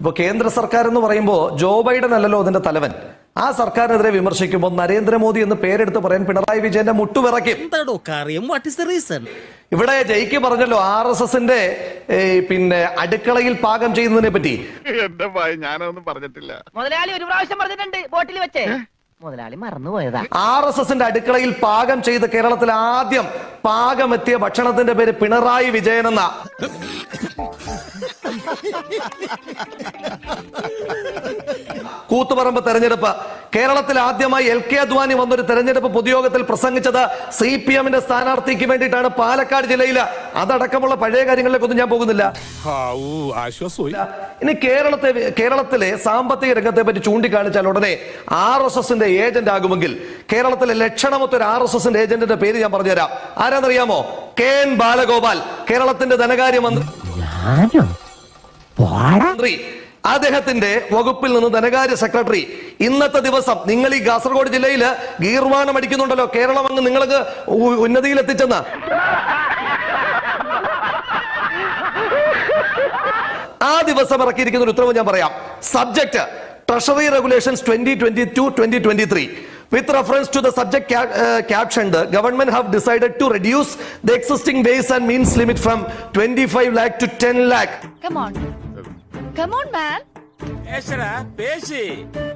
ഇപ്പൊ കേന്ദ്ര സർക്കാർ എന്ന് പറയുമ്പോൾ ജോ ബൈഡൻ അല്ലല്ലോ അതിന്റെ തലവൻ. ആ സർക്കാരിനെതിരെ വിമർശിക്കുമ്പോൾ നരേന്ദ്രമോദി എന്ന് പേരെടുത്ത് പറയാൻ പിണറായി വിജയന്റെ മുട്ടുപിറക്കും എന്താടോ കാര്യം? വാട്ട് ഇസ് ദ റീസൺ ഇവിടെ ജയിക്ക് പറഞ്ഞല്ലോ ആർ എസ് എസിന്റെ പിന്നെ അടുക്കളയിൽ പാകം ചെയ്യുന്നതിനെ പറ്റി. എന്റെ ഭയ ഞാനൊന്നും പറഞ്ഞിട്ടില്ല. മുതലാളി ഒരു പ്രാവശ്യം പറഞ്ഞിട്ടുണ്ട് ബോട്ടിൽ വെച്ചേ. മുതലാളി മറന്നുപോയതാ. ആർ എസ് എസിന്റെ അടുക്കളയിൽ പാകം ചെയ്ത് കേരളത്തിൽ ആദ്യം പാകമെത്തിയ ഭക്ഷണത്തിന്റെ പേര് പിണറായി വിജയൻ എന്ന. കൂത്തുപറമ്പ് തെരഞ്ഞെടുപ്പ്. കേരളത്തിൽ ആദ്യമായി എൽ കെ അദ്വാനി വന്നൊരു തെരഞ്ഞെടുപ്പ് പൊതുയോഗത്തിൽ പ്രസംഗിച്ചത് സി പി എമ്മിന്റെ സ്ഥാനാർത്ഥിക്ക് വേണ്ടിയിട്ടാണ്. പാലക്കാട് ജില്ലയിൽ അതടക്കമുള്ള പഴയ കാര്യങ്ങളിലേക്കൊന്നും ഞാൻ പോകുന്നില്ല. ആശ്വാസമായി. ഇനി കേരളത്തെ കേരളത്തിലെ സാമ്പത്തിക രംഗത്തെ പറ്റി ചൂണ്ടിക്കാണിച്ചാൽ ഉടനെ ആർ എസ് എസിന്റെ ഏജന്റ് ആകുമെങ്കിൽ കേരളത്തിലെ ലക്ഷണമൊത്ത ഒരു ആർ എസ് എസിന്റെ ഏജന്റിന്റെ പേര് ഞാൻ പറഞ്ഞുതരാം. ആരാന്നറിയാമോ? കെ എൻ ബാലഗോപാൽ കേരളത്തിന്റെ ധനകാര്യമന്ത്രി. മന്ത്രി അദ്ദേഹത്തിന്റെ വകുപ്പിൽ നിന്ന് ധനകാര്യ സെക്രട്ടറി ഇന്നത്തെ ദിവസം നിങ്ങൾ ഈ കാസർഗോഡ് ജില്ലയിൽ ഗീർവാണം അടിക്കുന്നുണ്ടല്ലോ. കേരളം അങ്ങ് നിങ്ങൾക്ക് ഉന്നതിയിൽ എത്തിച്ചെന്ന ആ ദിവസം ഇറക്കിയിരിക്കുന്ന ഒരു ഉത്തരവ് ഞാൻ പറയാം. Subject treasury regulations twenty twenty two twenty twenty three with reference to the subject captioned government have decided to reduce the existing base and means limit from twenty five lakh to ten lakh Come on. Come on, man. பேசுடா பேசி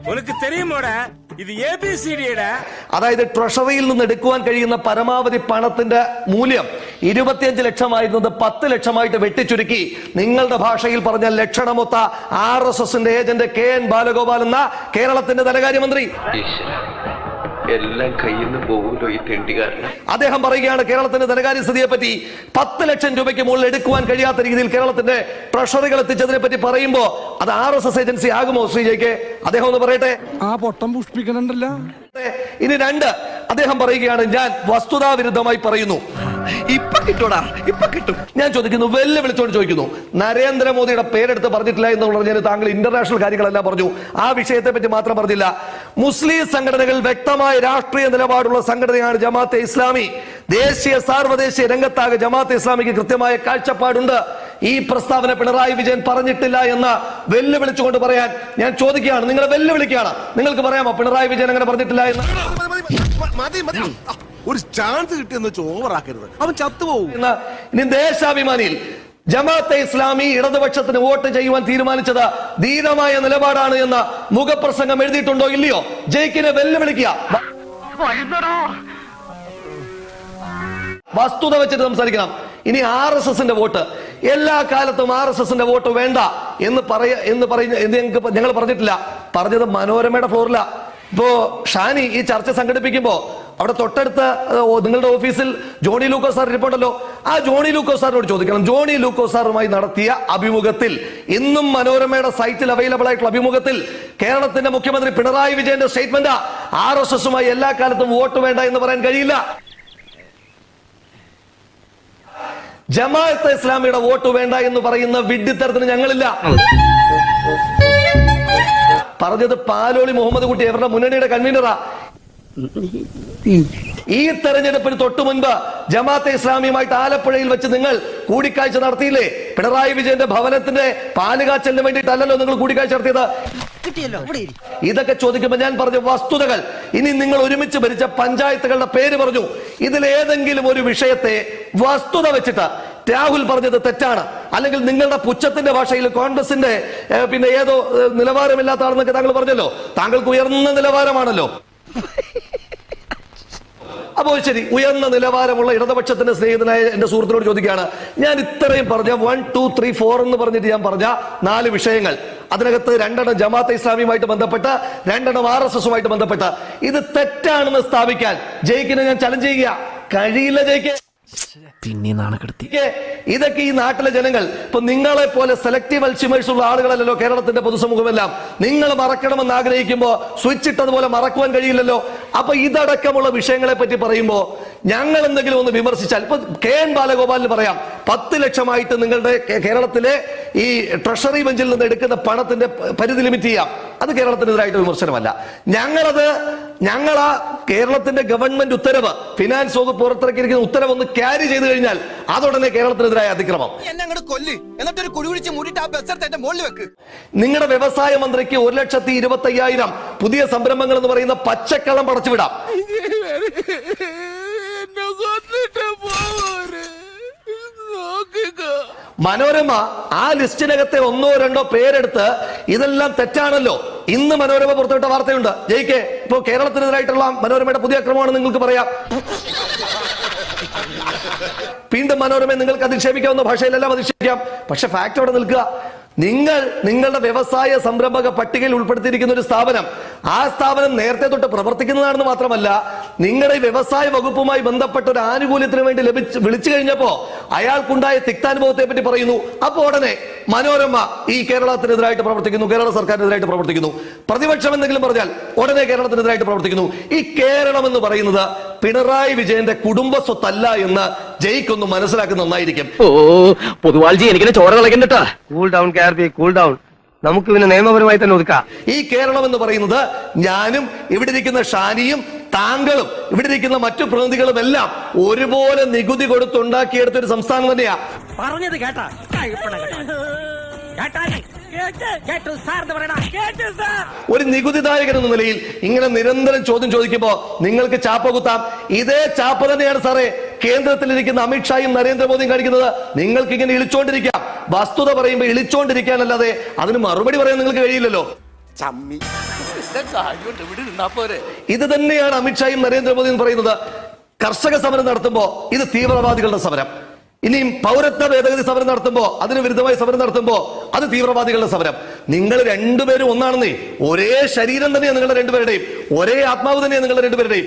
உனக்கு தெரியுமோடா இது ஏபிசிடிடா അതായത് ട്രഷറിയിൽ നിന്ന് എടുക്കുവാൻ കഴിയുന്ന പരമാവധി പണത്തിന്റെ മൂല്യം ഇരുപത്തിയഞ്ച് ലക്ഷമായിരുന്നത് പത്ത് ലക്ഷമായിട്ട് വെട്ടിച്ചുരുക്കി നിങ്ങളുടെ ഭാഷയിൽ പറഞ്ഞ ലക്ഷണമൊത്ത ആർ എസ് എസിന്റെ ഏജന്റ് കെ എൻ ബാലഗോപാൽ എന്ന കേരളത്തിന്റെ ധനകാര്യമന്ത്രി ഈശ്വര എല്ലാം കയ്യിൽ നിന്ന് പോകുമല്ലോ ഈ തെണ്ടിക്കാരന് അദ്ദേഹം പറയുകയാണ് കേരളത്തിന്റെ ധനകാര്യ സ്ഥിതിയെ പറ്റി പത്ത് ലക്ഷം രൂപയ്ക്ക് മുകളിൽ എടുക്കുവാൻ കഴിയാത്ത രീതിയിൽ കേരളത്തിന്റെ ട്രഷറികൾ എത്തിച്ചതിനെ പറ്റി പറയുമ്പോ അത് ആർ എസ് എസ് ഏജൻസി ആകുമോ ശ്രീജയ്ക്ക് അദ്ദേഹം ഒന്ന് പറയട്ടെ. ആ പൊട്ടം പുഷ്പിക്കണുണ്ടല്ലോ ഇനി രണ്ട് അദ്ദേഹം പറയുകയാണ് ഞാൻ വസ്തുതാവിരുദ്ധമായി പറയുന്നു. ഇപ്പൊ കിട്ടൂടാ ഇപ്പൊ കിട്ടും. ഞാൻ ചോദിക്കുന്നു വെല്ലുവിളിച്ചോട് ചോദിക്കുന്നു. നരേന്ദ്രമോദിയുടെ പേരെടുത്ത് പറഞ്ഞിട്ടില്ല എന്ന് പറഞ്ഞാൽ താങ്കൾ ഇന്റർനാഷണൽ കാര്യങ്ങളെല്ലാം പറഞ്ഞു. ആ വിഷയത്തെ പറ്റി മാത്രം പറഞ്ഞില്ല. മുസ്ലിം സംഘടനകൾ വ്യക്തമായ രാഷ്ട്രീയ നിലപാടുള്ള സംഘടനയാണ് ജമാഅത്തെ ഇസ്ലാമി. ദേശീയ സാർവദേശീയ രംഗത്താകെ ജമാഅത്തെ ഇസ്ലാമിക്ക് കൃത്യമായ കാഴ്ചപ്പാടുണ്ട്. ഈ പ്രസ്താവന പിണറായി വിജയൻ പറഞ്ഞിട്ടില്ല എന്ന് വെല്ലുവിളിച്ചുകൊണ്ട് പറയാൻ ഞാൻ ചോദിക്കുകയാണ്. നിങ്ങളെ വെല്ലുവിളിക്കുകയാണ്. നിങ്ങൾക്ക് പറയാമോ പിണറായി വിജയൻ അങ്ങനെ പറഞ്ഞിട്ടില്ല എന്ന്? മതി മതി. ആ, ഒരു ചാൻസ് കിട്ടിയെന്ന് വെച്ച് ഓവറാക്കരുത് അവൻ ചത്തുപോകും എന്ന് ഇനി ദേശാഭിമാനിയിൽ ജമാഅത്തെ ഇസ്ലാമി ഇടതുപക്ഷത്തിന് വോട്ട് ചെയ്യുവാൻ തീരുമാനിച്ചത് ധീരമായ നിലപാടാണ് എന്ന മുഖപ്രസംഗം എഴുതിയിട്ടുണ്ടോ ഇല്ലയോ? ജയിക്കിനെ വെല്ലുവിളിക്കുക. വസ്തുത വെച്ചിട്ട് സംസാരിക്കണം. ഇനി ആർ എസ് എസിന്റെ വോട്ട്. എല്ലാ കാലത്തും ആർ എസ് എസിന്റെ വോട്ട് വേണ്ട എന്ന് പറയ എന്ന് പറയുന്ന ഞങ്ങൾ പറഞ്ഞിട്ടില്ല. പറഞ്ഞത് മനോരമയുടെ ഫ്ലോറില ഇപ്പോ ഷാനി ഈ ചർച്ച സംഘടിപ്പിക്കുമ്പോ അവിടെ തൊട്ടടുത്ത നിങ്ങളുടെ ഓഫീസിൽ ജോണി ലൂക്കോ സാർ ഇരിപ്പുണ്ടല്ലോ. ആ ജോണി ലൂക്കോ സാറിനോട് ചോദിക്കണം. ജോണി ലൂക്കോ സാറുമായി നടത്തിയ അഭിമുഖത്തിൽ ഇന്നും മനോരമയുടെ സൈറ്റിൽ അവൈലബിൾ ആയിട്ടുള്ള അഭിമുഖത്തിൽ കേരളത്തിന്റെ മുഖ്യമന്ത്രി പിണറായി വിജയന്റെ സ്റ്റേറ്റ്മെന്റ് ആർ എസ് എസുമായി എല്ലാ കാലത്തും വോട്ട് വേണ്ട എന്ന് പറയാൻ കഴിയില്ല. ജമാഅത്തെ ഇസ്ലാമിയുടെ വോട്ട് വേണ്ട എന്ന് പറയുന്ന വിഡ്ഢിത്തരത്തിന് ഞങ്ങളില്ല. പറഞ്ഞത് പാലോളി മുഹമ്മദ് കുട്ടി അവരുടെ മുന്നണിയുടെ കൺവീനറാ. ഈ തെരഞ്ഞെടുപ്പിന് തൊട്ടു മുൻപ് ജമാഅത്തെ ഇസ്ലാമിയുമായിട്ട് ആലപ്പുഴയിൽ വെച്ച് നിങ്ങൾ കൂടിക്കാഴ്ച നടത്തിയില്ലേ? പിണറായി വിജയന്റെ ഭവനത്തിന്റെ പാലുകാച്ചലിന് വേണ്ടിയിട്ടല്ലല്ലോ നിങ്ങൾ കൂടിക്കാഴ്ച നടത്തിയത്. ഇതൊക്കെ ചോദിക്കുമ്പോൾ ഞാൻ പറഞ്ഞ വസ്തുതകൾ. ഇനി നിങ്ങൾ ഒരുമിച്ച് ഭരിച്ച പഞ്ചായത്തുകളുടെ പേര് പറഞ്ഞു. ഇതിൽ ഏതെങ്കിലും ഒരു വിഷയത്തെ വസ്തുത വെച്ചിട്ട് രാഹുൽ പറഞ്ഞത് തെറ്റാണ്. അല്ലെങ്കിൽ നിങ്ങളുടെ പുച്ഛത്തിന്റെ ഭാഷയിൽ കോൺഗ്രസിന്റെ പിന്നെ ഏതോ നിലവാരമില്ലാത്ത ആളെന്നൊക്കെ താങ്കൾ പറഞ്ഞല്ലോ. താങ്കൾക്ക് ഉയർന്ന നിലവാരമാണല്ലോ. അപ്പോൾ ശരി ഉയർന്ന നിലവാരമുള്ള ഇടതുപക്ഷത്തിന്റെ സ്നേഹിതനായ എന്റെ സുഹൃത്തിനോട് ചോദിക്കുകയാണ്. ഞാൻ ഇത്രയും പറഞ്ഞ വൺ ടു ത്രീ ഫോർ എന്ന് പറഞ്ഞിട്ട് ഞാൻ പറഞ്ഞ നാല് വിഷയങ്ങൾ. അതിനകത്ത് രണ്ടെണ്ണം ജമാഅത്തെ ഇസ്ലാമിയുമായിട്ട് ബന്ധപ്പെട്ട രണ്ടെണ്ണം ആർ എസ് എസുമായിട്ട് ബന്ധപ്പെട്ട്. ഇത് തെറ്റാണെന്ന് സ്ഥാപിക്കാൻ ജയിക്കിനെ ഞാൻ ചലഞ്ച് ചെയ്യുക. കഴിയില്ല ജയിക്ക്. പിന്നെ നാണക്കെടുത്തി ഇതൊക്കെ ഈ നാട്ടിലെ ജനങ്ങൾ ഇപ്പൊ നിങ്ങളെ പോലെ സെലക്റ്റീവ് അൽഷിമേഴ്സ് ഉള്ള ആളുകളല്ലല്ലോ കേരളത്തിന്റെ പൊതുസമൂഹമെല്ലാം. നിങ്ങൾ മറക്കണമെന്ന് ആഗ്രഹിക്കുമ്പോൾ സ്വിച്ച് ഇട്ടതുപോലെ മറക്കുവാൻ കഴിയില്ലല്ലോ. അപ്പൊ ഇതടക്കമുള്ള വിഷയങ്ങളെ പറ്റി പറയുമ്പോ ഞങ്ങൾ എന്തെങ്കിലും ഒന്ന് വിമർശിച്ചാൽ ഇപ്പൊ കെ എൻ ബാലഗോപാലിന് പറയാം പത്ത് ലക്ഷമായിട്ട് നിങ്ങളുടെ കേരളത്തിലെ ഈ ട്രഷറി ബെഞ്ചിൽ നിന്ന് എടുക്കുന്ന പണത്തിന്റെ പരിധി ലിമിറ്റ് ചെയ്യാം. അത് കേരളത്തിനെതിരായിട്ട് വിമർശനമല്ല. ഞങ്ങളത് ഞങ്ങൾ ആ കേരളത്തിന്റെ ഗവൺമെന്റ് ഉത്തരവ് ഫിനാൻസ് വകുപ്പ് പുറത്തിറക്കിയിരിക്കുന്ന ഉത്തരവ് ഒന്ന് ക്യാരി ചെയ്തു കഴിഞ്ഞാൽ അതുടനെ കേരളത്തിനെതിരായ അതിക്രമം. നിങ്ങളുടെ വ്യവസായ മന്ത്രിക്ക് ഒരു ലക്ഷത്തി ഇരുപത്തി അയ്യായിരം പുതിയ സംരംഭങ്ങൾ എന്ന് പറയുന്ന പച്ചക്കളം പടച്ചുവിടാം. മനോരമ ആ ലിസ്റ്റിനകത്തെ ഒന്നോ രണ്ടോ പേരെടുത്ത് ഇതെല്ലാം തെറ്റാണല്ലോ. ഇന്ന് മനോരമ പുറത്തുവിട്ട വാർത്തയുണ്ട്. ജയിക്കെ. ഇപ്പോ കേരളത്തിനെതിരായിട്ടുള്ള മനോരമയുടെ പുതിയ അക്രമമാണ് നിങ്ങൾക്ക് പറയാം. വീണ്ടും മനോരമ നിങ്ങൾക്ക് അധിക്ഷേപിക്കാവുന്ന ഭാഷയിലെല്ലാം അധിക്ഷേപിക്കാം. പക്ഷെ ഫാക്ട് അവിടെ നിൽക്കുക. നിങ്ങൾ നിങ്ങളുടെ വ്യവസായ സംരംഭക പട്ടികയിൽ ഉൾപ്പെടുത്തിയിരിക്കുന്ന ഒരു സ്ഥാപനം ആ സ്ഥാപനം നേരത്തെ തൊട്ട് പ്രവർത്തിക്കുന്നതാണെന്ന് മാത്രമല്ല നിങ്ങളുടെ വ്യവസായ വകുപ്പുമായി ബന്ധപ്പെട്ട ഒരു ആനുകൂല്യത്തിന് വേണ്ടി ലഭിച്ച് വിളിച്ചു കഴിഞ്ഞപ്പോ അയാൾക്കുണ്ടായ തിക്താനുഭവത്തെ പറ്റി പറയുന്നു. അപ്പോ ഉടനെ മനോരമ ഈ കേരളത്തിനെതിരായിട്ട് പ്രവർത്തിക്കുന്നു കേരള സർക്കാരിനെതിരായിട്ട് പ്രവർത്തിക്കുന്നു. പ്രതിപക്ഷം എന്തെങ്കിലും പറഞ്ഞാൽ ഉടനെ കേരളത്തിനെതിരായിട്ട് പ്രവർത്തിക്കുന്നു. ഈ കേരളം എന്ന് പറയുന്നത് പിണറായി വിജയന്റെ കുടുംബ സ്വത്തല്ല എന്ന് ജയിക്കൊന്ന് മനസ്സിലാക്കുന്ന നന്നായിരിക്കും. ഓ പൊതുവാൾജി എനിക്ക് ചോര കളക്കണ്ടട്ടാ cool down K R P cool down നമുക്ക് പിന്നെ നിയമപരമായി തന്നെ ഒതുക്കാം. ഈ കേരളം എന്ന് പറയുന്നത് ഞാനും ഇവിടെ ഇരിക്കുന്ന ഷാനിയും താങ്കളും ഇവിടെ ഇരിക്കുന്ന മറ്റു പ്രതിനിധികളും എല്ലാം ഒരുപോലെ നികുതി കൊടുത്തുണ്ടാക്കിയെടുത്ത ഒരു സംസ്ഥാനം തന്നെയാ. പറഞ്ഞത് കേട്ടാ. ഒരു നികുതിദായകൻ എന്ന നിലയിൽ ഇങ്ങനെ നിരന്തരം ചോദ്യം ചോദിക്കുമ്പോ നിങ്ങൾക്ക് ചാപ്പ കുത്താം. ഇതേ ചാപ്പ തന്നെയാണ് സാറേ കേന്ദ്രത്തിലിരിക്കുന്ന അമിത്ഷായും നരേന്ദ്രമോദിയും കാണിക്കുന്നത്. നിങ്ങൾക്ക് ഇങ്ങനെ ഇളിച്ചോണ്ടിരിക്കാം. വസ്തുത പറയുമ്പോൾ ഇളിച്ചോണ്ടിരിക്കാനല്ലാതെ അതിന് മറുപടി പറയാൻ നിങ്ങൾക്ക് കഴിയില്ലല്ലോ. ഇത് തന്നെയാണ് അമിത്ഷായും നരേന്ദ്രമോദിയും പറയുന്നത്. കർഷക സമരം നടത്തുമ്പോ ഇത് തീവ്രവാദികളുടെ സമരം. ഇനിയും പൗരത്വ ഭേദഗതി സമരം നടത്തുമ്പോ അതിന് വിരുദ്ധമായി സമരം നടത്തുമ്പോ അത് തീവ്രവാദികളുടെ സമരം. നിങ്ങൾ രണ്ടുപേരും ഒന്നാണെന്നേ. ഒരേ ശരീരം തന്നെയാണ് നിങ്ങളുടെ രണ്ടുപേരുടെയും. ഒരേ ആത്മാവ് തന്നെയാണ് നിങ്ങളുടെ രണ്ടുപേരുടെയും.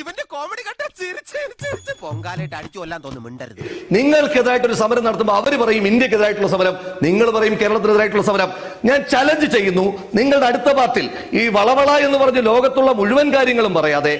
ഇവന്റെ കോമഡി കണ്ട ചിരിച്ച് ചിരിച്ച് പൊങ്കാലായിട്ട് അടിച്ചു കൊല്ലാൻ തോന്നുന്നു മിണ്ടരുത്. നിങ്ങൾക്കെതിരായിട്ടൊരു സമരം നടത്തുമ്പോൾ അവർ പറയും ഇന്ത്യക്കെതിരായിട്ടുള്ള സമരം. നിങ്ങൾ പറയും കേരളത്തിനെതിരായിട്ടുള്ള സമരം. ഞാൻ ചലഞ്ച് ചെയ്യുന്നു നിങ്ങളുടെ അടുത്ത പാർട്ടിൽ ഈ വളവള എന്ന് പറഞ്ഞ് ലോകത്തുള്ള മുഴുവൻ കാര്യങ്ങളും പറയാതെ.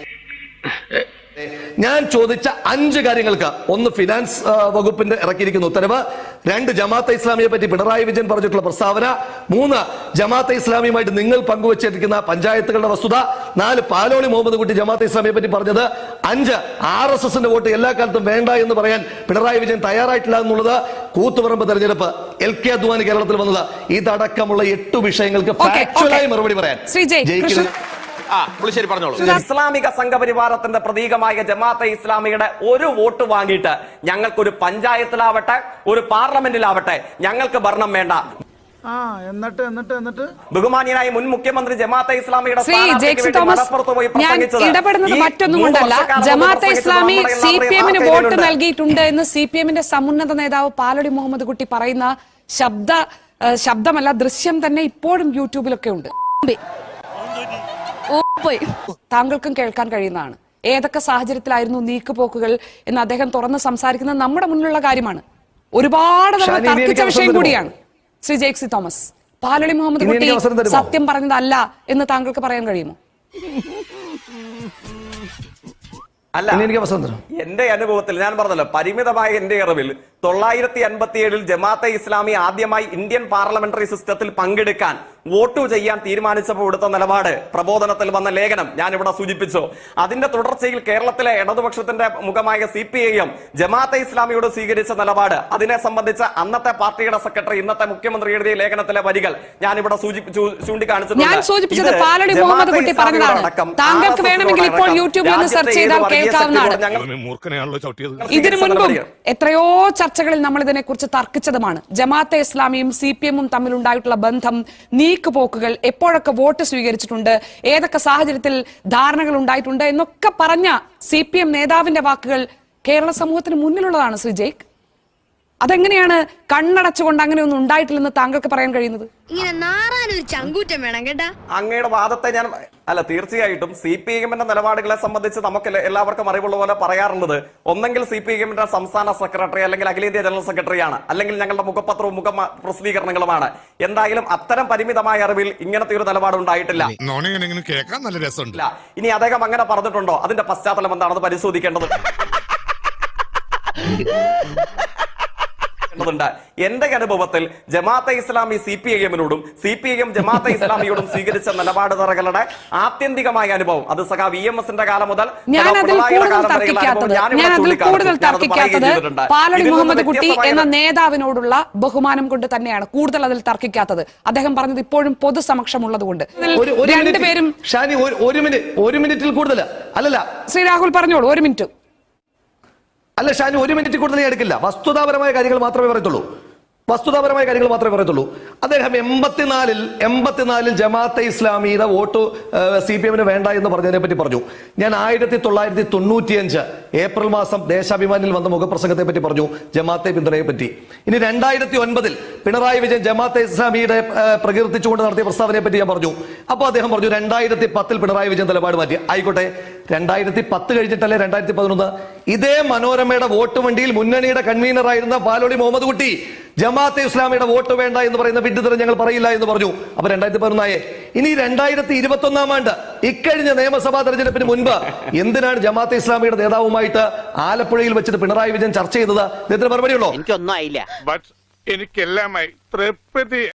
ഞാൻ ചോദിച്ച അഞ്ച് കാര്യങ്ങൾക്ക് ഒന്ന് ഫിനാൻസ് വകുപ്പിന്റെ ഇറക്കിയിരിക്കുന്ന ഉത്തരവ് രണ്ട് ജമാഅത്തെ ഇസ്ലാമിയെ പറ്റി പിണറായി വിജയൻ പറഞ്ഞിട്ടുള്ള പ്രസ്താവന മൂന്ന് ജമാഅത്തെ ഇസ്ലാമിയുമായിട്ട് നിങ്ങൾ പങ്കുവച്ചിരിക്കുന്ന പഞ്ചായത്തുകളുടെ വസ്തുത നാല് പാലോളി മുഹമ്മദ് കുട്ടി ജമാഅത്തെ ഇസ്ലാമിയെ പറ്റി പറഞ്ഞത് അഞ്ച് ആർ എസ് എസിന്റെ വോട്ട് എല്ലാ കാലത്തും വേണ്ട എന്ന് പറയാൻ പിണറായി വിജയൻ തയ്യാറായിട്ടില്ല എന്നുള്ളത് കൂത്തുപറമ്പ് തെരഞ്ഞെടുപ്പ് എൽ കെ അദ്വാനി കേരളത്തിൽ വന്നത്. ഇതടക്കമുള്ള എട്ട് വിഷയങ്ങൾക്ക് ഫാക്ച്വലായി മറുപടി പറയാൻ. ശ്രീ പുളിശ്ശേരി പറഞ്ഞോളൂ. ഇസ്ലാമിക സംഘപരിവാരത്തിന്റെ പ്രതീകമായ ജമാഅത്തെ ഇസ്ലാമിയുടെ ഒരു വോട്ട് വാങ്ങിയിട്ട് ഞങ്ങൾക്കൊരു പഞ്ചായത്തിലാവട്ടെ ഒരു പാർലമെന്റിലാവട്ടെ ഞങ്ങൾക്ക് ഭരണം വേണ്ട. ആ എന്നിട്ട് എന്നിട്ട് എന്നിട്ട്? ബഹുമാനിയനായ മുൻ മുഖ്യമന്ത്രി ജമാഅത്തെ ഇസ്ലാമിയുടെ ഇടപെടുന്നത് മറ്റൊന്നും കൊണ്ടല്ല ജമാഅത്തെ ഇസ്ലാമി സി പി എമ്മിന് വോട്ട്. നൽകിയിട്ടുണ്ട് എന്ന് സി പി എമ്മിന്റെ സമുന്നത നേതാവ് പാലടി മുഹമ്മദ് കുട്ടി പറയുന്ന ശബ്ദ ശബ്ദമല്ല ദൃശ്യം തന്നെ ഇപ്പോഴും യൂട്യൂബിലൊക്കെ ഉണ്ട്. ഉപ്പ്. താങ്കൾക്കും കേൾക്കാൻ കഴിയുന്നതാണ്. ഏതൊക്കെ സാഹചര്യത്തിലായിരുന്നു നീക്കുപോക്കുകൾ എന്ന് അദ്ദേഹം തുറന്ന് സംസാരിക്കുന്നത് നമ്മുടെ മുന്നിലുള്ള കാര്യമാണ്. ഒരുപാട് നമ്മൾ തർക്കിച്ച വിഷയം കൂടിയാണ്. ശ്രീ ജേക്സി തോമസ് പാലളി മുഹമ്മദ് കുട്ടി? സത്യം പറഞ്ഞതല്ല എന്ന് താങ്കൾക്ക് പറയാൻ കഴിയുമോ? അല്ല എനിക്ക് എന്റെ അനുഭവത്തിൽ ഞാൻ പറഞ്ഞല്ലോ പരിമിതമായ എന്റെ അറിവിൽ തൊള്ളായിരത്തി അൻപത്തി ഏഴിൽ ജമാഅത്തെ ഇസ്ലാമി ആദ്യമായി ഇന്ത്യൻ പാർലമെന്ററി സിസ്റ്റത്തിൽ പങ്കെടുക്കാൻ വോട്ട് ചെയ്യാൻ തീരുമാനിച്ചപ്പോൾ എടുത്ത നിലപാട്. പ്രബോധനത്തിൽ വന്ന ലേഖനം ഞാൻ ഇവിടെ സൂചിപ്പിച്ചു. അതിന്റെ തുടർച്ചയിൽ കേരളത്തിലെ ഇടതുപക്ഷത്തിന്റെ മുഖമായ സി പി ഐയും ജമാഅത്തെ ഇസ്ലാമിയോട് സ്വീകരിച്ച നിലപാട്. അതിനെ സംബന്ധിച്ച അന്നത്തെ പാർട്ടിയുടെ സെക്രട്ടറി ഇന്നത്തെ മുഖ്യമന്ത്രി എഴുതിയ ലേഖനത്തിലെ വരികൾ ഞാൻ ഇവിടെ സൂചിപ്പിച്ചു ചൂണ്ടിക്കാണിച്ചിട്ടുണ്ട്. ഞാൻ സൂചിപ്പിച്ചത് പാലടി മുഹമ്മദ് കുട്ടി പറഞ്ഞതാണ്. താങ്കൾക്ക് വേണമെങ്കിൽ ഇപ്പോൾ യൂട്യൂബിൽ ഒന്ന് സെർച്ച് ചെയ്താൽ കേൾക്കാവുന്നതാണ്. ശക്തിയോടും ഞങ്ങൾ മൂർഖനെയാണല്ലോ ചവിട്ടിയത്? ഇതിനു മുൻപും എത്രയോ ചർച്ചകളിൽ നമ്മൾ ഇതിനെ കുറിച്ച് തർക്കിച്ചതുമാണ്. ജമാഅത്തെ ഇസ്ലാമിയും സി പി എമ്മും തമ്മിലുണ്ടായിട്ടുള്ള ബന്ധം നീക്കുപോക്കുകൾ എപ്പോഴൊക്കെ വോട്ട് സ്വീകരിച്ചിട്ടുണ്ട്? ഏതൊക്കെ സാഹചര്യത്തിൽ ധാരണകൾ ഉണ്ടായിട്ടുണ്ട്? എന്നൊക്കെ പറഞ്ഞ സി നേതാവിന്റെ വാക്കുകൾ കേരള സമൂഹത്തിന് മുന്നിലുള്ളതാണ് ശ്രീ ജയ്ക്ക്. അതെങ്ങനെയാണ് കണ്ണടച്ചുകൊണ്ട് അങ്ങനെ ഒന്നും ഉണ്ടായിട്ടില്ലെന്ന് താങ്കൾക്ക് പറയാൻ കഴിയുന്നത്? ഇങ്ങനെ നാറാനൊരു ചങ്കൂറ്റം വേണം കേട്ടാ. അങ്ങയുടെ വാദത്തെ ഞാൻ അല്ല തീർച്ചയായിട്ടും സി പി എമ്മിന്റെ നിലപാടുകളെ സംബന്ധിച്ച് നമുക്ക് എല്ലാവർക്കും അറിവുള്ള പോലെ പറയാറുള്ളത്. ഒന്നെങ്കിൽ സി പി എമ്മിന്റെ സംസ്ഥാന സെക്രട്ടറി അല്ലെങ്കിൽ അഖിലേന്ത്യാ ജനറൽ സെക്രട്ടറിയാണ്. അല്ലെങ്കിൽ ഞങ്ങളുടെ മുഖപത്രവും മുഖ പ്രസിദ്ധീകരണങ്ങളുമാണ്. എന്തായാലും അത്തരം പരിമിതമായ അറിവിൽ ഇങ്ങനത്തെ ഒരു നിലപാട് ഉണ്ടായിട്ടില്ല. കേൾക്കാൻ നല്ല രസമുണ്ട്. ഇനി അദ്ദേഹം അങ്ങനെ പറഞ്ഞിട്ടുണ്ടോ? അതിന്റെ പശ്ചാത്തലം എന്താണെന്ന് പരിശോധിക്കേണ്ടത്. ണ്ട് എന്റെ അനുഭവത്തിൽ Jamaat e Islami C P I എമ്മിനോടും C P I M Jamaat e ഇസ്ലാമിയോടും സ്വീകരിച്ച നിലപാട് തറകളുടെ ആത്യന്തികമായ അനുഭവം. അത് സഖാ വി എം എസിന്റെ കാലം മുതൽ. പാലടി മുഹമ്മദ് കുട്ടി എന്ന നേതാവിനോടുള്ള ബഹുമാനം കൊണ്ട് തന്നെയാണ് കൂടുതൽ അതിൽ തർക്കിക്കാത്തത്. അദ്ദേഹം പറഞ്ഞത് ഇപ്പോഴും പൊതുസമക്ഷമുള്ളത് കൊണ്ട് രണ്ടുപേരും ഒരു മിനിറ്റ്. ഒരു മിനിറ്റിൽ കൂടുതൽ അല്ലല്ല. ശ്രീ രാഹുൽ പറഞ്ഞോളൂ ഒരു മിനിറ്റ്. അല്ല ഷാനു ഒരു മിനിറ്റ് കൂടുതൽ എടുക്കില്ല. വസ്തുതാപരമായ കാര്യങ്ങൾ മാത്രമേ പറയത്തുള്ളൂ. വസ്തുതാപരമായ കാര്യങ്ങൾ മാത്രമേ പറയത്തുള്ളൂ. അദ്ദേഹം എൺപത്തിനാലിൽ എൺപത്തിനാലിൽ ജമാഅത്തെ ഇസ്ലാമിയുടെ വോട്ട് സി പി എമ്മിന് വേണ്ട എന്ന് പറഞ്ഞതിനെ പറ്റി പറഞ്ഞു. ഞാൻ ആയിരത്തി തൊള്ളായിരത്തി തൊണ്ണൂറ്റിയഞ്ച് ഏപ്രിൽ മാസം ദേശാഭിമാനിൽ വന്ന മുഖപ്രസംഗത്തെ പറ്റി പറഞ്ഞു ജമാഅത്തെ പിന്തുണയെ പറ്റി ഇനി രണ്ടായിരത്തി ഒൻപതിൽ പിണറായി വിജയൻ ജമാഅത്തെ ഇസ്ലാമിയുടെ പ്രകീർത്തിച്ചുകൊണ്ട് നടത്തിയ പ്രസ്താവനയെ പറ്റി ഞാൻ പറഞ്ഞു. അപ്പോൾ അദ്ദേഹം പറഞ്ഞു രണ്ടായിരത്തി പത്തിൽ പിണറായി വിജയൻ നിലപാട് മാറ്റി. ആയിക്കോട്ടെ രണ്ടായിരത്തി പത്ത് കഴിഞ്ഞിട്ടല്ലേ രണ്ടായിരത്തി പതിനൊന്ന് ഇതേ മനോരമയുടെ വോട്ട് വണ്ടിയിൽ മുന്നണിയുടെ കൺവീനർ ആയിരുന്ന പാലോളി മുഹമ്മദ് കുട്ടി ജമാഅത്തെ ഇസ്ലാമിയുടെ വോട്ട് വേണ്ട എന്ന് പറയുന്ന വിഡ്ഢിതരം ഞങ്ങൾ പറയില്ല എന്ന് പറഞ്ഞു. അപ്പൊ രണ്ടായിരത്തി പതിനൊന്നായേ ഇനി രണ്ടായിരത്തി ഇരുപത്തി ഒന്നാം ആണ്ട് ഇക്കഴിഞ്ഞ നിയമസഭാ തെരഞ്ഞെടുപ്പിന് മുൻപ് എന്തിനാണ് ജമാഅത്തെ ഇസ്ലാമിയുടെ നേതാവുമായിട്ട് ആലപ്പുഴയിൽ വെച്ചിട്ട് പിണറായി വിജയൻ ചർച്ച ചെയ്തത് ഇതിന് മറുപടി ഉള്ളോ എനിക്കൊന്നും ആയില്ല. എനിക്കെല്ലാമായി തൃപ്തി